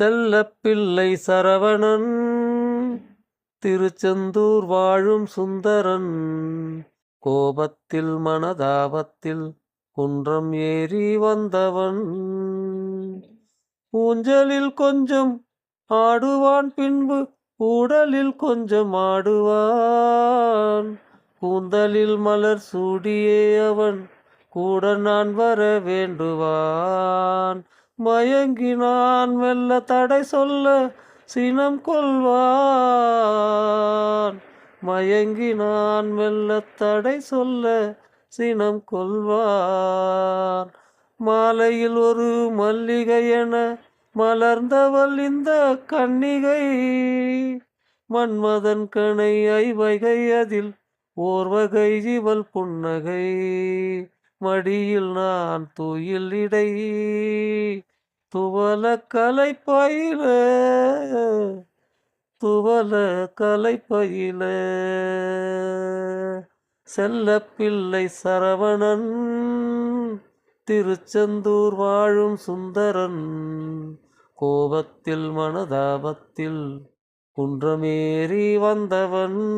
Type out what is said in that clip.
செல்லப்பிள்ளை சரவணன் திருச்செந்தூர் வாழும் சுந்தரன். கோபத்தில் மனதாபத்தில் குன்றம் ஏறி வந்தவன். ஊஞ்சலில் கொஞ்சம் ஆடுவான் பின்பு உடலில் கொஞ்சம் ஆடுவான். கூந்தலில் மலர் சூடியே அவன் கூட நான் வர வேண்டுவான். மயங்கினான் மெல்ல தடை சொல்ல சினம் கொள்வான். மயங்கினான் மெல்ல தடை சொல்ல சினம் கொள்வான். மாலையில் ஒரு மல்லிகை என மலர்ந்தவள் இந்த கன்னிகை. மன்மதன் கணை ஐவகை அதில் ஓர்வகை இவள் புன்னகை. மடியில் நான் துயில் துவல கலை பயில துவல கலை பயில செல்லப்பிள்ளை சரவணன் திருச்செந்தூர் வாழும் சுந்தரன். கோபத்தில் மனதாபத்தில் குன்றமேறி வந்தவன்.